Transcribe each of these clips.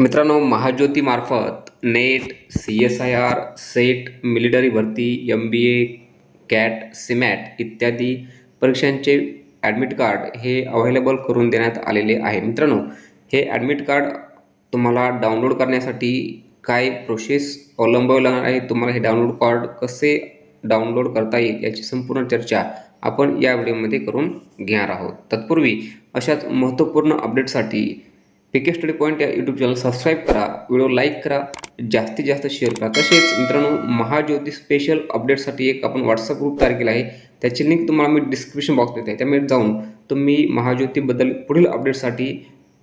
मित्रांनो महाज्योतीमार्फत NET C S I R SET military भरती M B A CAT CMAT इत्यादी परीक्षांचे ॲडमिट कार्ड हे अवेलेबल करून देण्यात आलेले आहे. मित्रांनो हे ॲडमिट कार्ड तुम्हाला डाउनलोड करण्यासाठी काय प्रोसेस अवलंबावी लागणार आहे तुम्हाला हे डाउनलोड कार्ड कसे डाउनलोड करता येईल याची संपूर्ण चर्चा आपण या व्हिडिओमध्ये करून घेणार आहोत. तत्पूर्वी अशाच महत्त्वपूर्ण अपडेटसाठी पी के स्टडी पॉईंट या यूट्यूब चॅनल सबस्क्राईब करा. व्हिडिओ लाईक करा. जास्तीत जास्त शेअर करा. तसेच मित्रांनो महाज्योती स्पेशल अपडेटसाठी एक आपण व्हॉट्सअप ग्रुप तयार केला आहे. त्याची लिंक तुम्हाला मी डिस्क्रिप्शन बॉक्स देते त्यामध्ये जाऊन तुम्ही महाज्योतीबद्दल पुढील अपडेटसाठी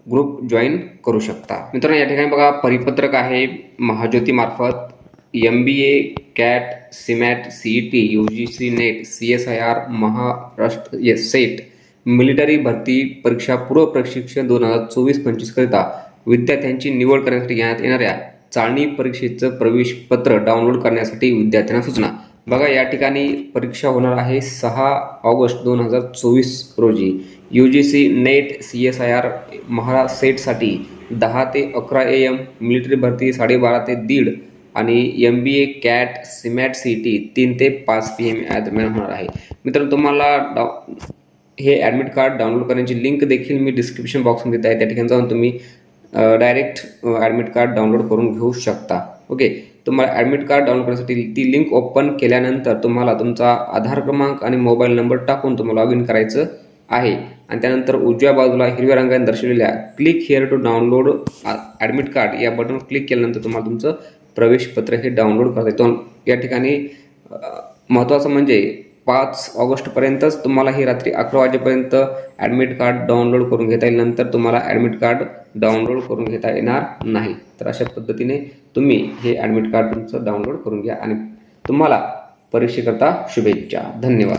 ग्रुप जॉईन करू शकता. मित्रांनो या ठिकाणी बघा परिपत्रक आहे महाज्योतीमार्फत M B A CAT CMAT C E T U G C NET C S I R Maharashtra SET military भरती परीक्षा पूर्व प्रशिक्षण दोन हजार चोवीस पंचवीसकरिता विद्यार्थ्यांची निवड करण्यासाठी घेण्यात येणाऱ्या चाळणी परीक्षेचं प्रवेशपत्र डाउनलोड करण्यासाठी विद्यार्थ्यांना सूचना. बघा या ठिकाणी परीक्षा होणार आहे सहा ऑगस्ट दोन हजार चोवीस रोजी. U G C NET C S I R महारा सेटसाठी दहा ते अकरा ए एम मिलिटरी भरती साडेबारा ते दीड आणि M B A CAT CMAT C T तीन ते पाच पी एम या दरम्यान होणार आहे. मित्रांनो तुम्हाला डा हे ॲडमिट कार्ड डाउनलोड करण्याची लिंक देखील मी डिस्क्रिप्शन बॉक्समध्ये देत आहे. त्या ठिकाणी जाऊन तुम्ही डायरेक्ट ॲडमिट कार्ड डाउनलोड करून घेऊ शकता. ओके तुम्हाला ॲडमिट कार्ड डाउनलोड करण्यासाठी ती लिंक ओपन केल्यानंतर तुम्हाला तुमचा आधार क्रमांक आणि मोबाईल नंबर टाकून तुम्हाला लॉग इन करायचं आहे. आणि त्यानंतर उजव्या बाजूला हिरव्या रंगाने दर्शवलेल्या click here to download admit card या बटनवर क्लिक केल्यानंतर तुम्हाला तुमचं प्रवेशपत्र हे डाउनलोड करता येतो. या ठिकाणी महत्त्वाचं म्हणजे पाच ऑगस्टपर्यंतच तुम्हाला हे रात्री अकरा वाजेपर्यंत ॲडमिट कार्ड डाउनलोड करून घेता येईल. नंतर तुम्हाला ॲडमिट कार्ड डाउनलोड करून घेता येणार नाही. तर अशा पद्धतीने तुम्ही हे ॲडमिट कार्ड तुमचं डाउनलोड करून घ्या आणि तुम्हाला परीक्षेकरता शुभेच्छा. धन्यवाद.